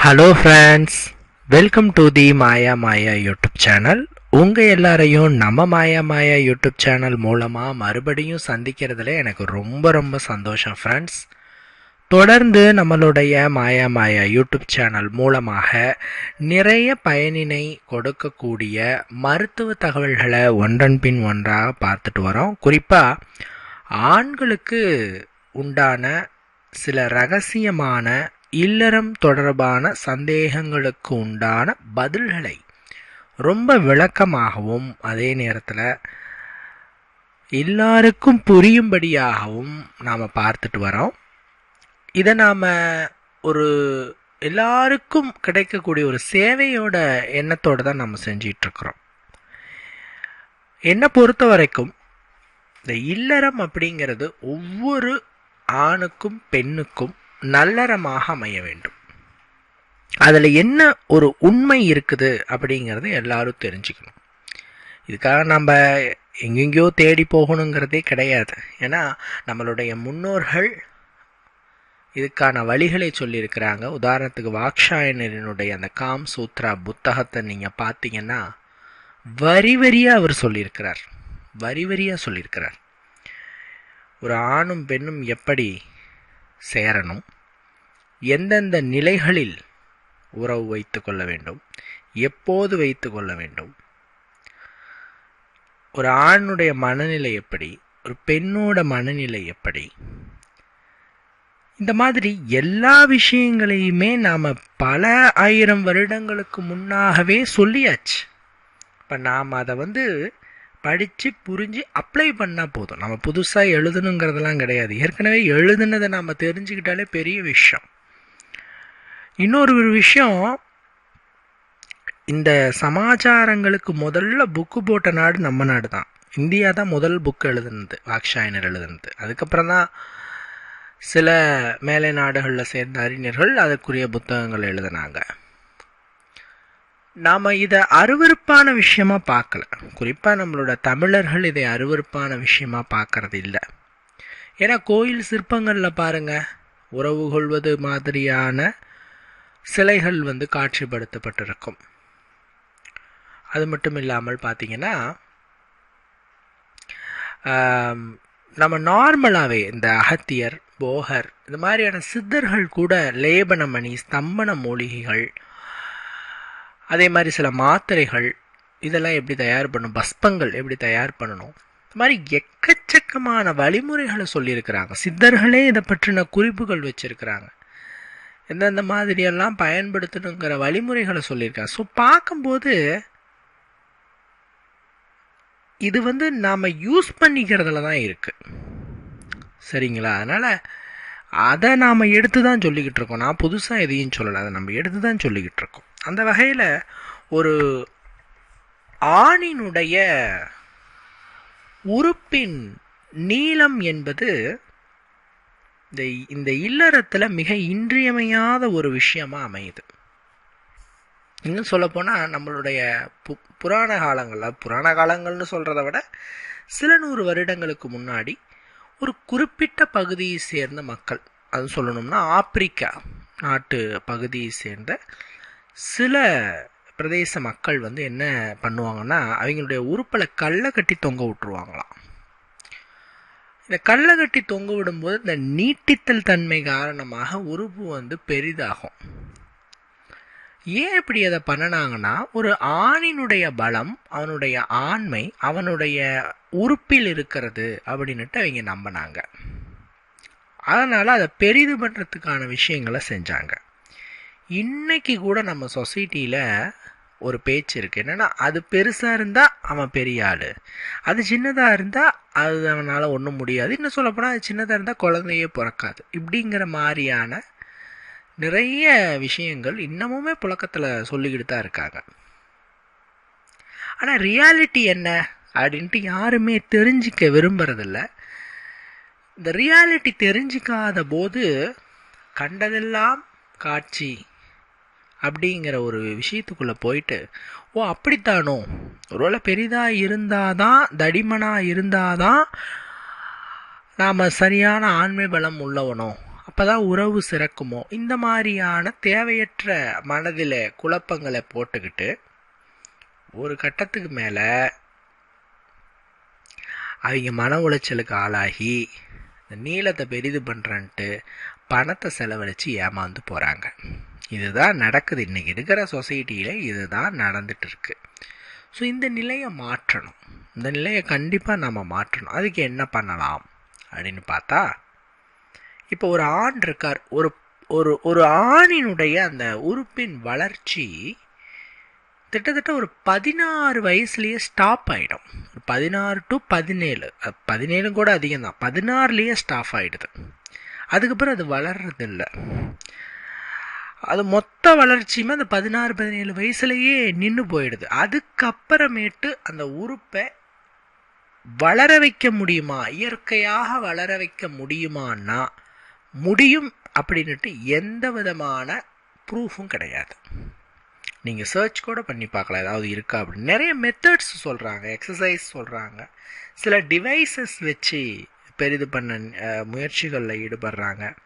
Hello friends welcome to the Maya Maya YouTube channel உங்கள் எல்லாரையும் நம்ம மாயா மாயா யூடியூப் சேனல் மூலமாக மறுபடியும் சந்திக்கிறதுல எனக்கு ரொம்ப ரொம்ப சந்தோஷம் ஃப்ரெண்ட்ஸ் தொடர்ந்து நம்மளுடைய மாயா மாயா யூடியூப் சேனல் மூலமாக நிறைய பயனினை கொடுக்கக்கூடிய மருத்துவ தகவல்களை ஒன்றன் பின் ஒன்றாக பார்த்துட்டு வரோம். குறிப்பாக ஆண்களுக்கு உண்டான சில ரகசியமான இல்லறம் தொடர்பான சந்தேகங்களுக்கு உண்டான பதில்களை ரொம்ப விளக்கமாகவும் அதே நேரத்தில் எல்லாருக்கும் புரியும்படியாகவும் நாம் பார்த்துட்டு வரோம். இதை நாம் ஒரு எல்லாருக்கும் கிடைக்கக்கூடிய ஒரு சேவையோட எண்ணத்தோடு தான் நம்ம செஞ்சிட்ருக்குறோம். என்னை பொறுத்த வரைக்கும் இந்த இல்லறம் அப்படிங்கிறது ஒவ்வொரு ஆணுக்கும் பெண்ணுக்கும் நல்லறமாக அமைய வேண்டும். அதில் என்ன ஒரு உண்மை இருக்குது அப்படிங்கிறது எல்லாரும் தெரிஞ்சுக்கணும். இதுக்காக நம்ம எங்கெங்கேயோ தேடி போகணுங்கிறதே கிடையாது. ஏன்னா நம்மளுடைய முன்னோர்கள் இதுக்கான வழிகளை சொல்லியிருக்கிறாங்க. உதாரணத்துக்கு வாக்ஷாயனரினுடைய அந்த காம் சூத்ரா புத்தகத்தை நீங்கள் பார்த்தீங்கன்னா வரி வரியாக அவர் சொல்லியிருக்கிறார். வரி வரியாக சொல்லியிருக்கிறார். ஒரு ஆணும் பெண்ணும் எப்படி சேரணும்? எந்தெந்த நிலைகளில் உறவு வைத்து கொள்ள வேண்டும் எப்போது வைத்து கொள்ள வேண்டும் ஒரு ஆணுடைய மனநிலை எப்படி ஒரு பெண்ணோட மனநிலை எப்படி இந்த மாதிரி எல்லா விஷயங்களையுமே நாம் பல ஆயிரம் வருடங்களுக்கு முன்னாகவே சொல்லியாச்சு. இப்போ நாம் அதை வந்து படித்து புரிஞ்சு அப்ளை பண்ணால் போதும். நம்ம புதுசாக எழுதணுங்கிறதெல்லாம் கிடையாது. ஏற்கனவே எழுதுனதை நாம் தெரிஞ்சுக்கிட்டாலே பெரிய விஷயம். இன்னொரு ஒரு விஷயம் இந்த சமாச்சாரங்களுக்கு முதல்ல புக்கு போட்ட நாடு நம்ம நாடு தான் இந்தியா தான் முதல் புக் எழுதுனது வாக்ஷாயனர் எழுதுனது. அதுக்கப்புறம் தான் சில மேலை நாடுகளில் சேர்ந்த அறிஞர்கள் அதற்குரிய புத்தகங்கள் எழுதினாங்க. நாம் இதை அருவறுப்பான விஷயமா பார்க்கல. குறிப்பாக நம்மளோட தமிழர்கள் இதை அருவறுப்பான விஷயமா பார்க்கறது இல்லை. ஏன்னா கோயில் சிற்பங்களில் பாருங்க உறவு கொள்வது மாதிரியான சிலைகள் வந்து காட்சிப்படுத்தப்பட்டிருக்கும். அது மட்டும் இல்லாமல் பார்த்தீங்கன்னா நம்ம நார்மலாகவே இந்த அகத்தியர் போகர் இந்த மாதிரியான சித்தர்கள் கூட லேபனமணி ஸ்தம்பன மூலிகைகள் அதே மாதிரி சில மாத்திரைகள் இதெல்லாம் எப்படி தயார் பண்ணணும் பஸ்பங்கள் எப்படி தயார் பண்ணணும் இந்த மாதிரி எக்கச்சக்கமான வழிமுறைகளை சொல்லியிருக்கிறாங்க. சித்தர்களே இதை பற்றின குறிப்புகள் வச்சுருக்கிறாங்க. எந்தெந்த மாதிரியெல்லாம் பயன்படுத்தணுங்கிற வழிமுறைகளை சொல்லியிருக்காங்க ஸோ பார்க்கும்போது இது வந்து நாம் யூஸ் பண்ணிக்கிறதுல தான் இருக்குது சரிங்களா? அதனால் அதை நாம் எடுத்து தான் சொல்லிக்கிட்டு இருக்கோம். நான் புதுசாக எதையும் சொல்லலை. அதை நம்ம எடுத்து தான் சொல்லிக்கிட்டு இருக்கோம். அந்த வகையில் ஒரு ஆணினுடைய உறுப்பின் நீளம் என்பது இந்த இந்த இல்லறத்தில் மிக இன்றியமையாத ஒரு விஷயமாக அமையுது. இன்னும் சொல்லப்போனால் நம்மளுடைய பு புராண காலங்களில் புராண காலங்கள்னு சொல்கிறத விட சில நூறு வருடங்களுக்கு முன்னாடி ஒரு குறிப்பிட்ட பகுதியை சேர்ந்த மக்கள் அது சொல்லணும்னா ஆப்பிரிக்கா நாட்டு பகுதியை சேர்ந்த சில பிரதேச மக்கள் வந்து என்ன பண்ணுவாங்கன்னா அவங்களுடைய உறுப்பில் கல்லை கட்டி தொங்க விட்டுருவாங்களாம். இந்த கல்லை கட்டி தொங்க விடும்போது இந்த நீட்டித்தல் தன்மை காரணமாக உறுப்பு வந்து பெரிதாகும். ஏன் இப்படி அதை பண்ணினாங்கன்னா ஒரு ஆணினுடைய பலம் அவனுடைய ஆண்மை அவனுடைய உறுப்பில் இருக்கிறது அப்படின்னுட்டு அவங்க நம்பினாங்க. அதனால் அதை பெரிது பண்ணுறதுக்கான விஷயங்களை செஞ்சாங்க. இன்னைக்கு கூட நம்ம சொசைட்டியில் ஒரு பேச்சு இருக்குது என்னென்னா அது பெருசாக இருந்தால் அவன் பெரிய ஆள். அது சின்னதாக இருந்தால் அது அவனால் ஒன்றும் முடியாது. இன்னும் சொல்லப்போனால் அது சின்னதாக இருந்தால் குழந்தையே பிறக்காது. இப்படிங்கிற மாதிரியான நிறைய விஷயங்கள் இன்னமுமே புழக்கத்தில் சொல்லிக்கிட்டு தான் இருக்காங்க. ஆனால் ரியாலிட்டி என்ன அப்படின்ட்டு யாருமே தெரிஞ்சிக்க விரும்புறதில்ல. இந்த ரியாலிட்டி தெரிஞ்சிக்காத போது கண்டதெல்லாம் காட்சி. அப்படிங்கிற ஒரு விஷயத்துக்குள்ளே போயிட்டு ஓ அப்படித்தானோ? ஒருவேளை பெரிதாக இருந்தால் தான் தடிமனாக இருந்தால் தான் நாம் சரியான ஆண்மை பலம் உள்ளவனோ? அப்போ தான் உறவு சிறக்குமோ? இந்த மாதிரியான தேவையற்ற மனதில் குழப்பங்களை போட்டுக்கிட்டு ஒரு கட்டத்துக்கு மேலே அவங்க மன உளைச்சலுக்கு ஆளாகி இந்த நீளத்தை பெரிது பண்ணுறன்ட்டு பணத்தை செலவழித்து ஏமாந்து போகிறாங்க இதுதான் நடக்குது. இன்றைக்கி இருக்கிற சொசைட்டியில் இதுதான் நடந்துட்டு இருக்கு ஸோ இந்த நிலையை மாற்றணும். இந்த நிலையை கண்டிப்பாக நம்ம மாற்றணும். அதுக்கு என்ன பண்ணலாம்? அப்படின்னு பார்த்தா இப்போ ஒரு ஆண் இருக்கார். ஒரு ஒரு ஒரு ஆணினுடைய அந்த உறுப்பின் வளர்ச்சி கிட்டத்தட்ட ஒரு பதினாறு வயசுலேயே ஸ்டாப் ஆகிடும் ஒரு பதினாறு டு பதினேழு. பதினேழும் கூட அதிகம் தான் பதினாறுலேயே ஸ்டாப் ஆகிடுது அதுக்கப்புறம் அது வளர்றதில்ல. அது மொத்த வளர்ச்சியுமே அந்த பதினாறு பதினேழு வயசுலேயே நின்று போயிடுது. அதுக்கப்புறமேட்டு அந்த உறுப்பை வளர வைக்க முடியுமா? இயற்கையாக வளர வைக்க முடியுமான்னா முடியும் அப்படின்ட்டு எந்த விதமான ப்ரூஃபும் கிடையாது. நீங்கள் சர்ச் கூட பண்ணி பார்க்கலாம். ஏதாவது இருக்கா அப்படின்னு. நிறைய மெத்தட்ஸ் சொல்கிறாங்க எக்ஸசைஸ் சொல்கிறாங்க சில டிவைசஸ் வச்சு பெரிது பண்ண முயற்சிகளில் ஈடுபடுறாங்க.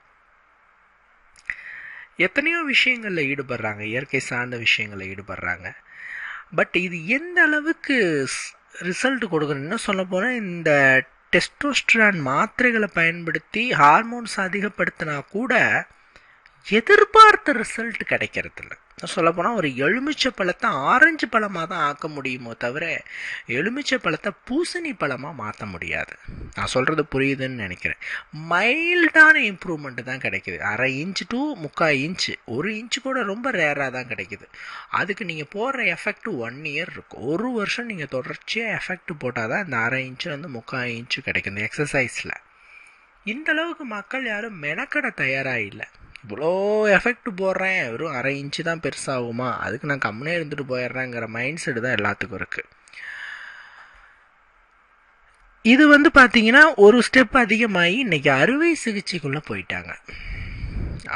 எத்தனையோ விஷயங்களில் ஈடுபடுறாங்க. இயற்கை சார்ந்த விஷயங்களில் ஈடுபடுறாங்க. பட் இது எந்த அளவுக்கு ரிசல்ட் கொடுக்குறதுன்னு சொல்ல போனால் இந்த டெஸ்டோஸ்ட்ரான் மாத்திரைகளை பயன்படுத்தி ஹார்மோன்ஸ் அதிகப்படுத்தினா கூட எதிர்பார்த்த ரிசல்ட் கிடைக்கிறதில்ல. சொல்லப்போனால் ஒரு எலுமிச்சை பழத்தை ஆரஞ்சு பழமாக தான் ஆக்க முடியுமோ தவிர எலுமிச்சை பழத்தை பூசணி பழமாக மாற்ற முடியாது. நான் சொல்கிறது புரியுதுன்னு நினைக்கிறேன். மைல்டான இம்ப்ரூவ்மெண்ட் தான் கிடைக்குது. அரை இன்ச்சு டு முக்கால் இன்ச்சு ஒரு இன்ச்சு கூட ரொம்ப ரேராக தான் கிடைக்குது. அதுக்கு நீங்கள் போடுற எஃபெக்ட் ஒன் இயர் இருக்கும். ஒரு வருஷம் நீங்கள் தொடர்ச்சியாக எஃபெக்ட் போட்டால் தான் இந்த அரை இன்ச்சுலேருந்து முக்கால் இன்ச்சு கிடைக்கும் இந்த எக்ஸசைஸில் இந்த அளவுக்கு மக்கள் யாரும் மெனக்கட தயாராக இல்லை. இவ்வளோ எஃபெக்ட் போடுறேன். வெறும் அரை இன்ச்சு தான் பெருசாகுமா? அதுக்கு நான் கம்முனே இருந்துட்டு போயிடுறேங்கிற மைண்ட் செட்டு தான் எல்லாத்துக்கும் இருக்குது இது வந்து பார்த்தீங்கன்னா ஒரு ஸ்டெப் அதிகமாகி இன்றைக்கி அறுவை சிகிச்சைக்குள்ளே போயிட்டாங்க.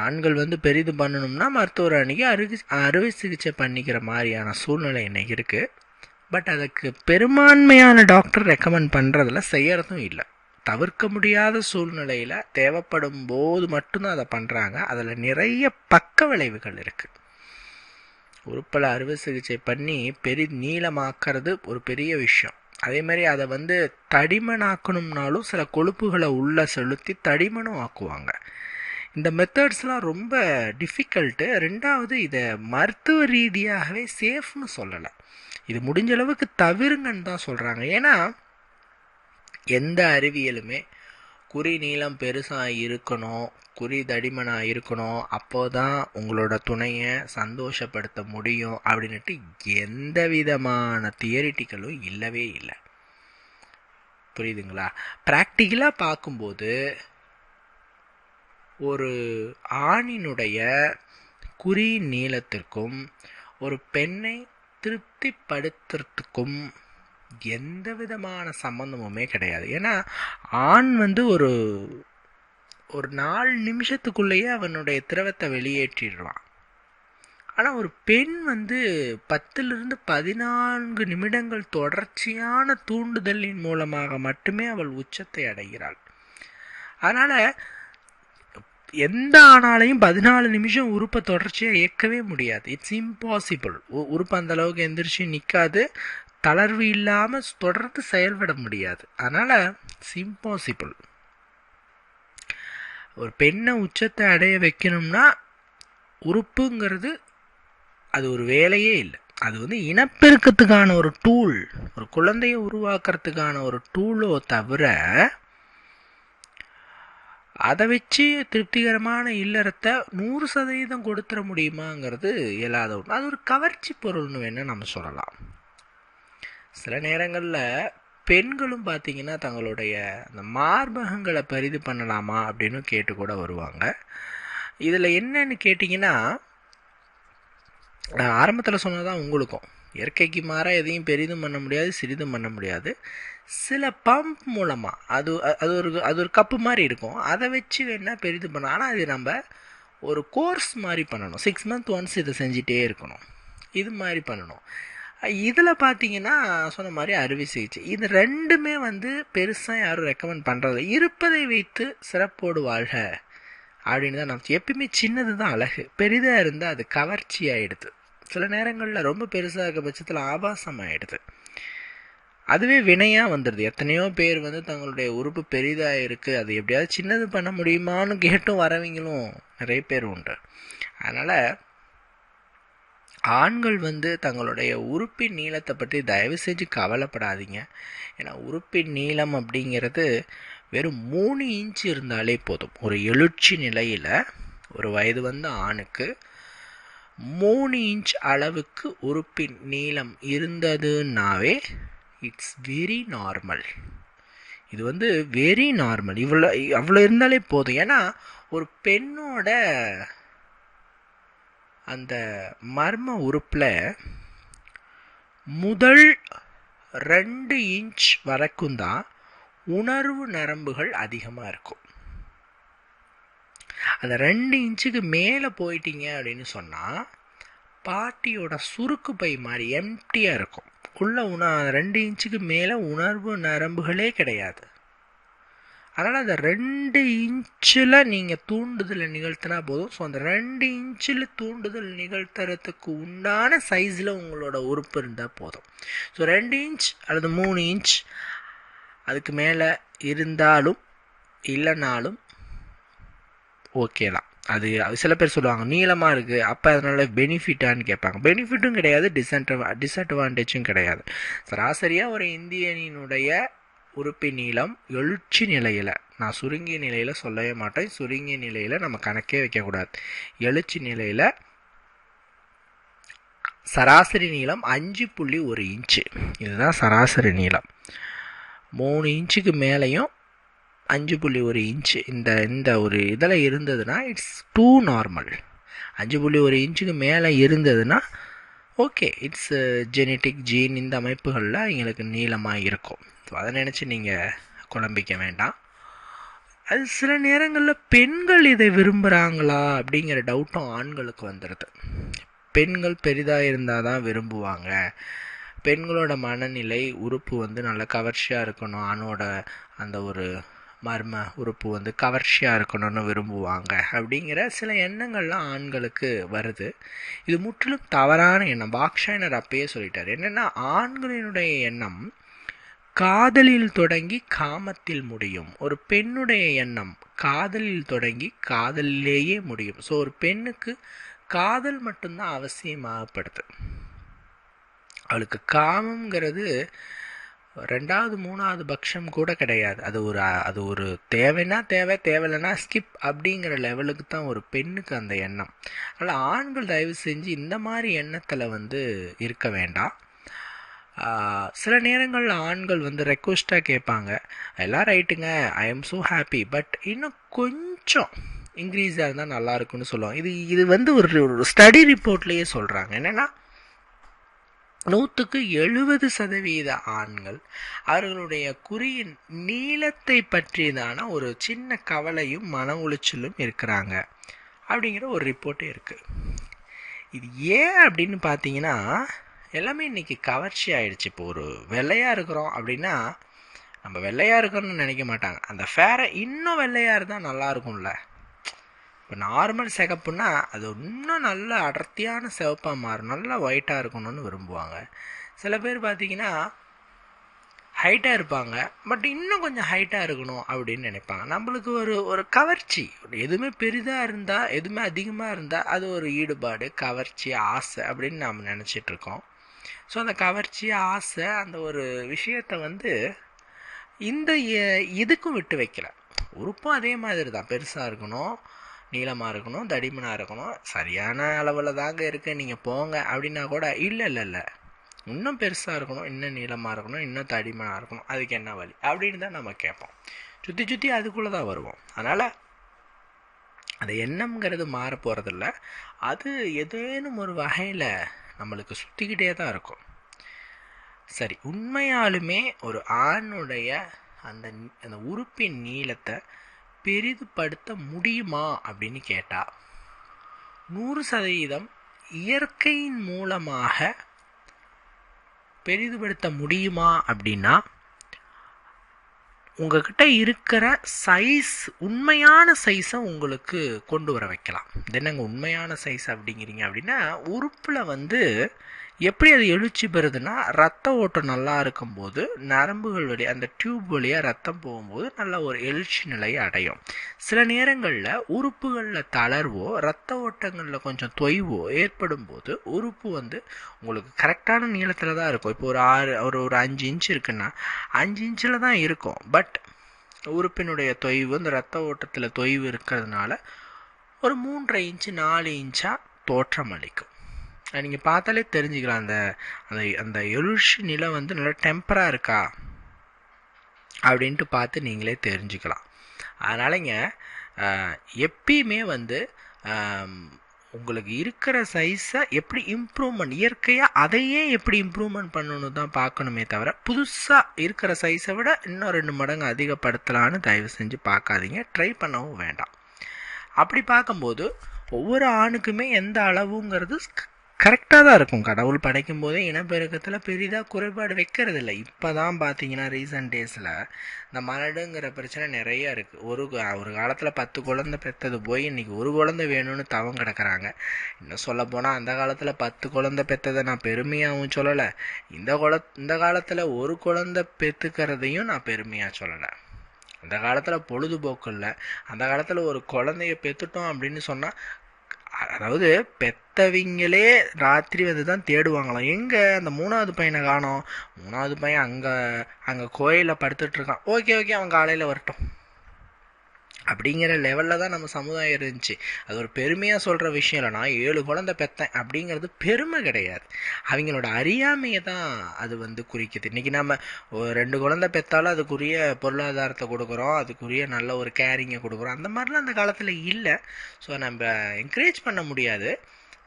ஆண்கள் வந்து பெரிது பண்ணணும்னா மருத்துவர் அன்றைக்கி அறுவை அறுவை சிகிச்சை பண்ணிக்கிற மாதிரியான சூழ்நிலை இன்றைக்கி இருக்குது பட் அதுக்கு பெரும்பான்மையான டாக்டர் ரெக்கமெண்ட் பண்ணுறதில் செய்கிறதும் இல்லை. தவிர்க்க முடியாத சூழ்நிலையில் தேவைப்படும் போது மட்டும்தான் அதை பண்ணுறாங்க அதில் நிறைய பக்க விளைவுகள் இருக்குது உறுப்பில் அறுவை சிகிச்சை பண்ணி பெரி நீளமாக்கிறது ஒரு பெரிய விஷயம். அதே மாதிரி அதை வந்து தடிமனாக்கணும்னாலும் சில கொழுப்புகளை உள்ளே செலுத்தி தடிமனும் ஆக்குவாங்க. இந்த மெத்தட்ஸ்லாம் ரொம்ப டிஃபிகல்ட்டு ரெண்டாவது இதை மருத்துவ ரீதியாகவே சேஃப்னு சொல்லலை. இது முடிஞ்ச அளவுக்கு தவிருங்கன்னு தான் சொல்கிறாங்க ஏன்னா எந்த அறிவியலுமே குறி நீளம் பெருசாக இருக்கணும் குறி தடிமனாக இருக்கணும் அப்போ தான் உங்களோட துணையை சந்தோஷப்படுத்த முடியும் அப்படின்ட்டு எந்த விதமான தியரிட்டிக்கலும் இல்லவே இல்லை. புரியுதுங்களா? ப்ராக்டிக்கலாக பார்க்கும்போது ஒரு ஆணினுடைய குறி நீளத்திற்கும் ஒரு பெண்ணை திருப்திப்படுத்துறதுக்கும் எந்த விதமான சம்மந்தமுமே கிடையாது. ஏன்னா ஆண் வந்து ஒரு ஒரு நாலு நிமிஷத்துக்குள்ளேயே அவனுடைய திரவத்தை வெளியேற்றிடுவான் ஆனால் ஒரு பெண் வந்து பத்திலிருந்து பதினான்கு நிமிடங்கள் தொடர்ச்சியான தூண்டுதலின் மூலமாக மட்டுமே அவள் உச்சத்தை அடைகிறாள். அதனால் எந்த ஆனாலையும் பதினாலு நிமிஷம் உறுப்பை தொடர்ச்சியாக இயக்கவே முடியாது. இட்ஸ் இம்பாசிபிள் உறுப்பு அந்த அளவுக்கு எந்திரிச்சு நிற்காது தளர்வு இல்லாமல் தொடர்ந்து செயல்பட முடியாது. அதனால் இம்பாசிபிள் ஒரு பெண்ணை உச்சத்தை அடைய வைக்கணும்னா உறுப்புங்கிறது அது ஒரு வேலையே இல்லை. அது வந்து இனப்பெருக்கத்துக்கான ஒரு டூல் ஒரு குழந்தைய உருவாக்குறதுக்கான ஒரு டூலோ தவிர அதை வச்சு திருப்திகரமான இல்லறத்தை நூறு சதவீதம் கொடுத்துட முடியுமாங்கிறது இயலாத ஒன்று அது ஒரு கவர்ச்சி பொருள்னு வேணால் நம்ம சொல்லலாம். சில நேரங்களில் பெண்களும் பார்த்தீங்கன்னா தங்களுடைய அந்த மார்பகங்களை பரிது பண்ணலாமா அப்படின்னு கேட்டு கூட வருவாங்க. இதில் என்னன்னு கேட்டிங்கன்னா ஆரம்பத்தில் சொன்னதான் உங்களுக்கும். இயற்கைக்கு மாறாக எதையும் பெரிதும் பண்ண முடியாது சிறிதும் பண்ண முடியாது. சில பம்ப் மூலமாக அது அது ஒரு அது ஒரு கப்பு மாதிரி இருக்கும். அதை வச்சு வேணால் பெரிது பண்ணலாம். ஆனால் அது நம்ம ஒரு கோர்ஸ் மாதிரி பண்ணணும். சிக்ஸ் மந்த் ஒன்ஸ் இதை செஞ்சிட்டே இருக்கணும். இது மாதிரி பண்ணணும். இதில் பார்த்தீங்கன்னா சொன்ன மாதிரி அறுவை சிகிச்சை. இது ரெண்டுமே வந்து பெருசாக யாரும் ரெக்கமெண்ட் பண்ணுறது இருப்பதை வைத்து சிறப்போடு வாழ்க அப்படின்னு தான் நான் எப்பயுமே சின்னது தான் அழகு. பெரிதாக இருந்தால் அது கவர்ச்சி ஆகிடுது சில நேரங்களில் ரொம்ப பெருசாக இருக்க பட்சத்தில் ஆபாசம் ஆகிடுது அதுவே வினையாக வந்துடுது. எத்தனையோ பேர் வந்து தங்களுடைய உறுப்பு பெரிதாக இருக்குது அது எப்படியாவது சின்னது பண்ண முடியுமான்னு கேட்டும் வரவங்களும் நிறைய பேர் உண்டு. அதனால் ஆண்கள் வந்து தங்களுடைய உறுப்பின் நீளத்தை பற்றி தயவு செஞ்சு கவலைப்படாதீங்க. ஏன்னா உறுப்பின் நீளம் அப்படிங்கிறது வெறும் மூணு இன்ச் இருந்தாலே போதும். ஒரு எழுச்சி நிலையில் ஒரு வயது வந்த ஆணுக்கு மூணு இன்ச் அளவுக்கு உறுப்பின் நீளம் இருந்ததுன்னாவே இட்ஸ் வெரி நார்மல் இது வந்து வெரி நார்மல் இவ்வளோ அவ்வளோ இருந்தாலே போதும். ஏன்னா ஒரு பெண்ணோட அந்த மர்ம உறுப்பில் முதல் ரெண்டு இன்ச் வரைக்கும் தான் உணர்வு நரம்புகள் அதிகமாக இருக்கும். அந்த ரெண்டு இன்ச்சுக்கு மேலே போயிட்டீங்க அப்படின்னு சொன்னால் பாட்டியோட சுருக்கு பை மாதிரி எம்டியாக இருக்கும். உள்ள உண ரெண்டு இன்ச்சுக்கு மேலே உணர்வு நரம்புகளே கிடையாது. அதனால் அந்த ரெண்டு இன்ச்சில் நீங்கள் தூண்டுதலை நிகழ்த்தினா போதும். ஸோ அந்த ரெண்டு இன்ச்சில் தூண்டுதல் நிகழ்த்துறதுக்கு உண்டான சைஸில் உங்களோட உறுப்பு இருந்தால் போதும். ஸோ ரெண்டு இன்ச் அல்லது மூணு இன்ச் அதுக்கு மேலே இருந்தாலும் இல்லைனாலும் ஓகே தான். அது சில பேர் சொல்லுவாங்க நீளமாக இருக்குது அப்போ அதனால் பெனிஃபிட்டான்னு கேட்பாங்க. பெனிஃபிட்டும் கிடையாது டிஸ்அட்வா டிஸ்அட்வான்டேஜும் கிடையாது. சராசரியாக ஒரு இந்தியனினுடைய உறுப்பின் நீளம் எழுச்சி நிலையில். நான் சுருங்கிய நிலையில் சொல்லவே மாட்டேன். சுருங்கிய நிலையில் நம்ம கணக்கே வைக்கக்கூடாது எழுச்சி நிலையில் சராசரி நீளம் அஞ்சு புள்ளி ஒரு இன்ச்சு. இதுதான் சராசரி நீளம். மூணு இன்ச்சுக்கு மேலேயும் அஞ்சு புள்ளி ஒரு இன்ச்சு. இந்த இந்த ஒரு இதில் இருந்ததுன்னா இட்ஸ் டூ நார்மல் அஞ்சு புள்ளி ஒரு இன்ச்சுக்கு மேலே இருந்ததுன்னா ஓகே இட்ஸ் ஜெனட்டிக் ஜீன் இந்த அமைப்புகளில் எங்களுக்கு நீளமாக இருக்கும். ஸோ அதை நினச்சி நீங்கள் குழம்பிக்க வேண்டாம். அது சில நேரங்களில் பெண்கள் இதை விரும்புகிறாங்களா அப்படிங்கிற டவுட்டும் ஆண்களுக்கு வந்துடுது பெண்கள் பெரிதாக இருந்தால் தான் விரும்புவாங்க. பெண்களோட மனநிலை உறுப்பு வந்து நல்ல கவர்ச்சியாக இருக்கணும். ஆணோட அந்த ஒரு மர்ம உறுப்பு வந்து கவர்ச்சியாக இருக்கணும்னு விரும்புவாங்க அப்படிங்கிற சில எண்ணங்கள்லாம் ஆண்களுக்கு வருது. இது முற்றிலும் தவறான எண்ணம். பாக்ஷாயனர் அப்பயே சொல்லிட்டார். என்னென்னா ஆண்களினுடைய எண்ணம் காதலில் தொடங்கி காமத்தில் முடியும். ஒரு பெண்ணுடைய எண்ணம் காதலில் தொடங்கி காதலிலேயே முடியும். ஸோ ஒரு பெண்ணுக்கு காதல் மட்டும்தான் அவசியமாகப்படுது. அவளுக்கு காமங்கிறது ரெண்டாவது மூணாவது பட்சம் கூட கிடையாது. அது ஒரு அது ஒரு தேவைன்னா தேவை தேவையில்லைன்னா ஸ்கிப் அப்படிங்கிற லெவலுக்கு தான் ஒரு பெண்ணுக்கு அந்த எண்ணம். அதனால் ஆண்கள் தயவு செஞ்சு இந்த மாதிரி எண்ணத்தில் வந்து இருக்க வேண்டாம். சில நேரங்களில் ஆண்கள் வந்து ரெக்வஸ்ட்டாக கேட்பாங்க. எல்லாம் ரைட்டுங்க I am so happy but இன்னும் கொஞ்சம் இன்க்ரீஸாக இருந்தால் நல்லாயிருக்குன்னு சொல்லுவோம் சொல்லுவாங்க. இது இது வந்து ஒரு ஒரு ஸ்டடி ரிப்போர்ட்லேயே சொல்கிறாங்க என்னென்னா நூற்றுக்கு எழுபது சதவீத ஆண்கள் அவர்களுடைய குறியின் நீளத்தை பற்றியதான ஒரு சின்ன கவலையும் மன உளைச்சலும் இருக்கிறாங்க. அப்படிங்கிற ஒரு ரிப்போர்ட்டே இருக்குது இது ஏன் அப்படின்னு பார்த்தீங்கன்னா எல்லாமே இன்றைக்கி கவர்ச்சி ஆயிடுச்சு. இப்போ ஒரு வெள்ளையாக இருக்கிறோம் அப்படின்னா நம்ம வெள்ளையாக இருக்கணும்னு நினைக்க மாட்டாங்க. அந்த ஃபேரை இன்னும் வெள்ளையாக இருந்தால் நல்லா இருக்கும்ல. இப்போ நார்மல் சிகப்புன்னா அது இன்னும் நல்ல அடர்த்தியான சிவப்பாக மாறும். நல்லா ஒயிட்டாக இருக்கணும்னு விரும்புவாங்க. சில பேர் பார்த்தீங்கன்னா ஹைட்டாக இருப்பாங்க. பட் இன்னும் கொஞ்சம் ஹைட்டாக இருக்கணும் அப்படின்னு நினைப்பாங்க. நம்மளுக்கு ஒரு ஒரு கவர்ச்சி. எதுவுமே பெரிதாக இருந்தால் எதுவுமே அதிகமாக இருந்தால் அது ஒரு ஈடுபாடு கவர்ச்சி ஆசை அப்படின்னு நாம் நினச்சிட்ருக்கோம் ஸோ அந்த கவர்ச்சி ஆசை அந்த ஒரு விஷயத்தை வந்து இந்த இதுக்கும் விட்டு வைக்கல. உறுப்பும் அதே மாதிரி தான். பெருசாக இருக்கணும் நீளமாக இருக்கணும் தடிமனாக இருக்கணும். சரியான அளவில் தாங்க இருக்குது நீங்கள் போங்க அப்படின்னா கூட இல்லை இல்லை இல்லை. இன்னும் பெருசாக இருக்கணும் இன்னும் நீளமாக இருக்கணும் இன்னும் தடிமனாக இருக்கணும். அதுக்கு என்ன வழி? அப்படின்னு தான் நம்ம கேட்போம். சுற்றி சுற்றி அதுக்குள்ளே தான் வருவோம். அதனால் அந்த எண்ணம்ங்கிறது மாற போகிறதில்ல அது ஏதேனும் ஒரு வகையில் நம்மளுக்கு சுற்றிக்கிட்டே தான் இருக்கும். சரி உண்மையாலுமே ஒரு ஆணுடைய அந்த அந்த உறுப்பின் நீளத்தை பெரிதுபடுத்த முடியுமா அப்படின்னு கேட்டால் நூறு சதவீதம் இயற்கையின் மூலமாக பெரிதுபடுத்த முடியுமா அப்படின்னா உங்ககிட்ட இருக்கிற சைஸ் உண்மையான சைஸை உங்களுக்கு கொண்டு வர வைக்கலாம். தென்னங்க என்னங்க உண்மையான சைஸ் அப்படிங்கிறீங்க அப்படின்னா உறுப்பில் வந்து எப்படி அது எழுச்சி பெறுதுன்னா ரத்த ஓட்டம் நல்லா இருக்கும்போது நரம்புகள் வழியாக அந்த டியூப் வழியாக ரத்தம் போகும்போது நல்ல ஒரு எழுச்சி நிலையை அடையும். சில நேரங்களில் உறுப்புகளில் தளர்வோ ரத்த ஓட்டங்களில் கொஞ்சம் தொய்வோ ஏற்படும் போது உறுப்பு வந்து உங்களுக்கு கரெக்டான நீளத்தில் தான் இருக்கும். இப்போ ஒரு ஆறு ஒரு ஒரு அஞ்சு இன்ச் இருக்குன்னா அஞ்சு இன்ச்சில் தான் இருக்கும். பட் உறுப்பினுடைய தொய்வு இந்த ரத்த ஓட்டத்தில் தொய்வு இருக்கிறதுனால ஒரு மூன்றரை இன்ச்சு நாலு இன்ச்சாக தோற்றம் அளிக்கும். நீங்கள் பார்த்தாலே தெரிஞ்சுக்கலாம். அந்த அந்த அந்த எழுச்சி நிலை வந்து நல்லா டெம்பராக இருக்கா? அப்படின்ட்டு பார்த்து நீங்களே தெரிஞ்சுக்கலாம். அதனாலங்க எப்பயுமே வந்து உங்களுக்கு இருக்கிற சைஸை எப்படி இம்ப்ரூவ்மெண்ட் இயற்கையாக அதையே எப்படி இம்ப்ரூவ்மெண்ட் பண்ணணும் தான் பார்க்கணுமே தவிர புதுசாக இருக்கிற சைஸை விட இன்னும் ரெண்டு மடங்கு அதிகப்படுத்தலான்னு தயவு செஞ்சு பார்க்காதீங்க. ட்ரை பண்ணவும் வேண்டாம். அப்படி பார்க்கும்போது ஒவ்வொரு ஆணுக்குமே எந்த அளவுங்கிறது கரெக்டாக தான் இருக்கும். கடவுள் படைக்கும் போதே இனப்பெருக்கத்தில் பெரிதாக குறைபாடு வைக்கிறது இல்லை இப்போ தான் பார்த்தீங்கன்னா ரீசன்ட் டேஸில் இந்த மரடுங்கிற பிரச்சனை நிறைய இருக்குது ஒரு ஒரு காலத்தில் பத்து குழந்தை பெற்றது போய் இன்றைக்கி ஒரு குழந்தை வேணும்னு தவம் கிடக்கிறாங்க. இன்னும் சொல்ல போனால் அந்த காலத்தில் பத்து குழந்தை பெற்றதை நான் பெருமையாகவும் சொல்லலை. இந்த குல இந்த காலத்தில் ஒரு குழந்தை பெற்றுக்கிறதையும் நான் பெருமையாக சொல்லலை. அந்த காலத்தில் பொழுதுபோக்கு இல்லை அந்த காலத்தில் ஒரு குழந்தைய பெற்றுட்டோம் அப்படின்னு சொன்னால் அதாவது பெத்தவங்களே ராத்திரி வந்து தான் தேடுவாங்களாம். எங்கே அந்த மூணாவது பையனை காணோம். மூணாவது பையன் அங்கே அங்கே கோயிலில் படுத்துட்டு இருக்கான். ஓகே ஓகே அவன் காலையில் வரட்டும். அப்படிங்கிற லெவலில் தான் நம்ம சமுதாயம் இருந்துச்சு. அது ஒரு பெருமையாக சொல்கிற விஷயம் இல்லை. நான் ஏழு குழந்தை பெற்றேன் அப்படிங்கிறது பெருமை கிடையாது. அவங்களோட அறியாமையை தான் அது வந்து குறிக்குது. இன்றைக்கி நம்ம ரெண்டு குழந்தை பெற்றாலும் அதுக்குரிய பொருளாதாரத்தை கொடுக்குறோம் அதுக்குரிய நல்ல ஒரு கேரிங்கை கொடுக்குறோம். அந்த மாதிரிலாம் அந்த காலத்தில் இல்லை. ஸோ நம்ம என்கரேஜ் பண்ண முடியாது.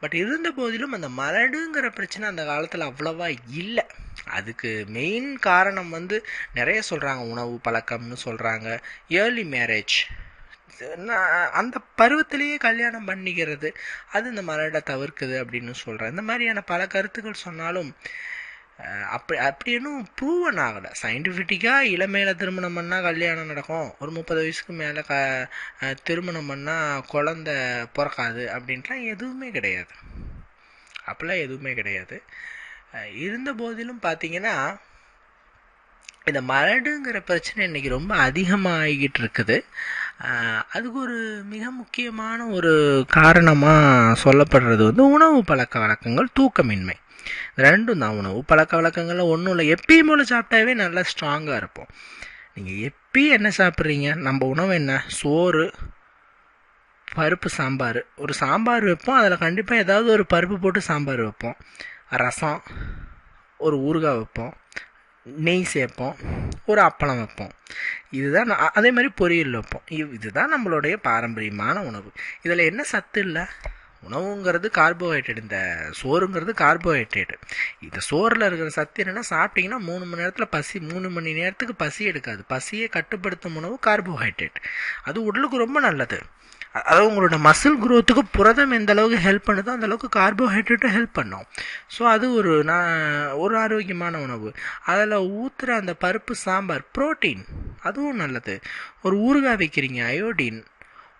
பட் இருந்த போதிலும் அந்த மரடுங்கிற பிரச்சனை அந்த காலத்தில் அவ்வளோவா இல்லை. அதுக்கு மெயின் காரணம் வந்து நிறைய சொல்கிறாங்க உணவு பழக்கம்னு சொல்கிறாங்க ஏர்லி மேரேஜ் அந்த பருவத்திலேயே கல்யாணம் பண்ணிக்கிறது அது இந்த மலடை தவிர்க்குது அப்படின்னு சொல்கிறேன் இந்த மாதிரியான பல கருத்துக்கள் சொன்னாலும் அப்படி அப்படி இன்னும் ப்ரூவன் ஆகலை. சயின்டிஃபிக்காக இளமையில் திருமணம் பண்ணால் கல்யாணம் நடக்கும். ஒரு முப்பது வயசுக்கு மேலே க திருமணம் பண்ணால் குழந்த பிறக்காது அப்படின்ட்டுலாம் எதுவுமே கிடையாது. அப்படிலாம் எதுவுமே கிடையாது. இருந்த போதிலும் பார்த்தீங்கன்னா இந்த மரடுங்கிற பிரச்சனை இன்றைக்கி ரொம்ப அதிகமாகிக்கிட்டு இருக்குது. அதுக்கு ஒரு மிக முக்கியமான ஒரு காரணமாக சொல்லப்படுறது வந்து உணவு பழக்க வழக்கங்கள் தூக்கமின்மை. ரெண்டும் தான் உணவு பழக்க வழக்கங்களில் ஒன்றும் இல்லை. எப்பயும் போல் சாப்பிட்டாவே நல்லா ஸ்ட்ராங்காக இருப்போம். நீங்கள் எப்பயும் என்ன சாப்பிட்றீங்க? நம்ம உணவு என்ன? சோறு பருப்பு சாம்பார். ஒரு சாம்பார் வைப்போம் அதில் கண்டிப்பாக ஏதாவது ஒரு பருப்பு போட்டு சாம்பார் வைப்போம். ரசம் ஒரு ஊறுகாய் வைப்போம் நெய் சேர்ப்போம் ஒரு அப்பளம் வைப்போம். இதுதான் அதே மாதிரி பொரியல் வைப்போம். இதுதான் நம்மளுடைய பாரம்பரியமான உணவு. இதில் என்ன சத்து இல்லை? உணவுங்கிறது கார்போஹைட்ரேட் இந்த சோறுங்கிறது கார்போஹைட்ரேட் இந்த சோறில் இருக்கிற சத்து என்னென்னா சாப்பிட்டிங்கன்னா மூணு மணி நேரத்தில் பசி மூணு மணி நேரத்துக்கு பசி எடுக்காது. பசியை கட்டுப்படுத்தும் உணவு கார்போஹைட்ரேட் அது உடலுக்கு ரொம்ப நல்லது. அதாவது உங்களோட மசில் குரோத்துக்கு புரதம் எந்த அளவுக்கு ஹெல்ப் பண்ணுதோ அந்த அளவுக்கு கார்போஹைட்ரேட்டும் ஹெல்ப் பண்ணும். ஸோ அது ஒரு நான் ஒரு ஆரோக்கியமான உணவு. அதில் ஊற்றுற அந்த பருப்பு சாம்பார் ப்ரோட்டீன் அதுவும் நல்லது. ஒரு ஊறுகாய் வைக்கிறீங்க அயோடின்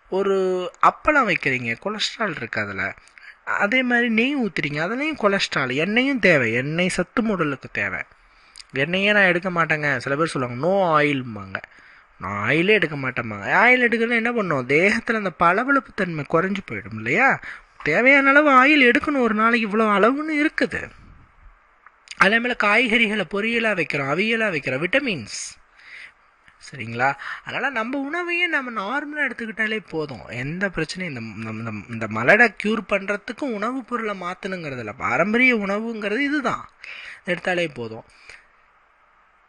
ஒரு அப்பளம் வைக்கிறீங்க கொலஸ்ட்ரால் இருக்குது அதில். அதே மாதிரி நெய் ஊற்றுறீங்க அதுலேயும் கொலஸ்ட்ரால் எண்ணெயும் தேவை. எண்ணெய் சத்து உடலுக்கு தேவை. எண்ணெயே நான் எடுக்க மாட்டேங்க. சில பேர் சொல்லுவாங்க நோ ஆயில்ம்பாங்க நான் ஆயிலே எடுக்க மாட்டேம்பாங்க ஆயில் எடுக்கணும் என்ன பண்ணும்? தேகத்தில் அந்த பளபளப்பு தன்மை குறைஞ்சி போயிடும் இல்லையா? தேவையான அளவு ஆயில் எடுக்கணும். ஒரு நாளைக்கு இவ்வளோ அளவுன்னு இருக்குது. அதே மேலே காய்கறிகளை பொரியலாக வைக்கிறோம் அவியலாக வைக்கிறோம் விட்டமின்ஸ் சரிங்களா? அதனால் நம்ம உணவையே நம்ம நார்மலாக எடுத்துக்கிட்டாலே போதும். எந்த பிரச்சனையும் இந்த இந்த இந்த மலடை க்யூர் பண்ணுறதுக்கும் உணவுப் பொருளை மாற்றணுங்கிறதுல பாரம்பரிய உணவுங்கிறது இதுதான். எடுத்தாலே போதும்.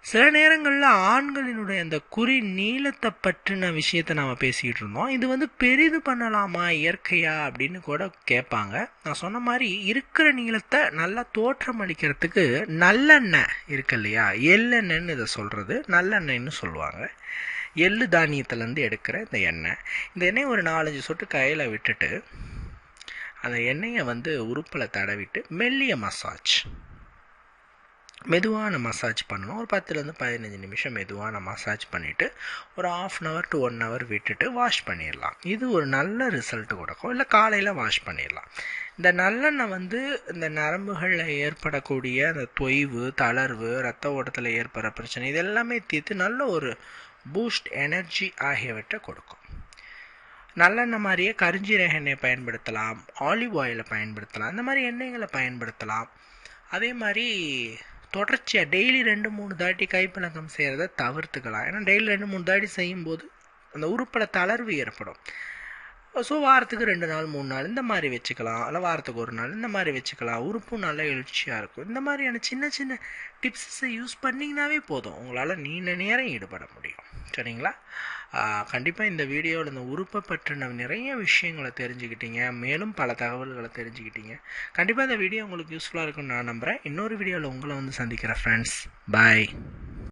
சில நேரங்களில் ஆண்களினுடைய அந்த குறி நீளத்தை பற்றின விஷயத்தை நாம் பேசிக்கிட்டு இருந்தோம். இது வந்து பெரிது பண்ணலாமா இயற்கையா அப்படின்னு கூட கேட்பாங்க. நான் சொன்ன மாதிரி இருக்கிற நீளத்தை நல்லா தோற்றம் அளிக்கிறதுக்கு நல்லெண்ணெய் இருக்கு இல்லையா? எள்ளெண்ணெய்ன்னு இதை சொல்கிறது நல்லெண்ணெய்ன்னு சொல்லுவாங்க. எள்ளு தானியத்துலேருந்து எடுக்கிற இந்த எண்ணெய். இந்த எண்ணெய் ஒரு நாலஞ்சு சொட்டு கையில் விட்டுட்டு அந்த எண்ணெயை வந்து உறுப்பில் தடவிட்டு மெல்லிய மசாஜ். மெதுவான மசாஜ் பண்ணணும். ஒரு பத்துலேருந்து பதினஞ்சு நிமிஷம் மெதுவான மசாஜ் பண்ணிவிட்டு ஒரு half an hour to one hour விட்டுட்டு வாஷ் பண்ணிடலாம். இது ஒரு நல்ல ரிசல்ட் கொடுக்கும். இல்லை காலையில் வாஷ் பண்ணிடலாம். இந்த நல்லெண்ணெய் வந்து இந்த நரம்புகளில் ஏற்படக்கூடிய அந்த தொய்வு தளர்வு ரத்த ஓட்டத்தில் ஏற்படுற பிரச்சனை இது எல்லாமே தீர்த்து நல்ல ஒரு பூஸ்ட் எனர்ஜி ஆகியவற்றை கொடுக்கும். நல்லெண்ணெய் மாதிரியே கரிஞ்சீரக எண்ணெய் பயன்படுத்தலாம். ஆலிவ் ஆயிலை பயன்படுத்தலாம். இந்த மாதிரி எண்ணெய்களை பயன்படுத்தலாம். அதே மாதிரி தொடர்ச்சியாக டெய்லி ரெண்டு மூணு தாட்டி கைப்பழக்கம் செய்கிறத தவிர்த்துக்கலாம். ஏன்னா டெய்லி ரெண்டு மூணு தாட்டி செய்யும்போது அந்த உறுப்பில் தளர்வு ஏற்படும். ஸோ வாரத்துக்கு ரெண்டு நாள் மூணு நாள் இந்த மாதிரி வச்சுக்கலாம். இல்லை வாரத்துக்கு ஒரு நாள் இந்த மாதிரி வச்சுக்கலாம். உறுப்பும் நல்லா எழுச்சியாக இருக்கும். இந்த மாதிரியான சின்ன சின்ன டிப்ஸை யூஸ் பண்ணிங்கனாவே போதும். உங்களால் நீண்ட நேரம் ஈடுபட முடியும். சரிங்களா? கண்டிப்பாக இந்த வீடியோவில் இந்த உறுப்பை பற்றின நிறைய விஷயங்களை தெரிஞ்சுக்கிட்டீங்க. மேலும் பல தகவல்களை தெரிஞ்சுக்கிட்டீங்க. கண்டிப்பாக இந்த வீடியோ உங்களுக்கு யூஸ்ஃபுல்லாக இருக்கும்னு நான் நம்புகிறேன் இன்னொரு வீடியோவில் உங்களை வந்து சந்திக்கிறேன் ஃப்ரெண்ட்ஸ் பாய்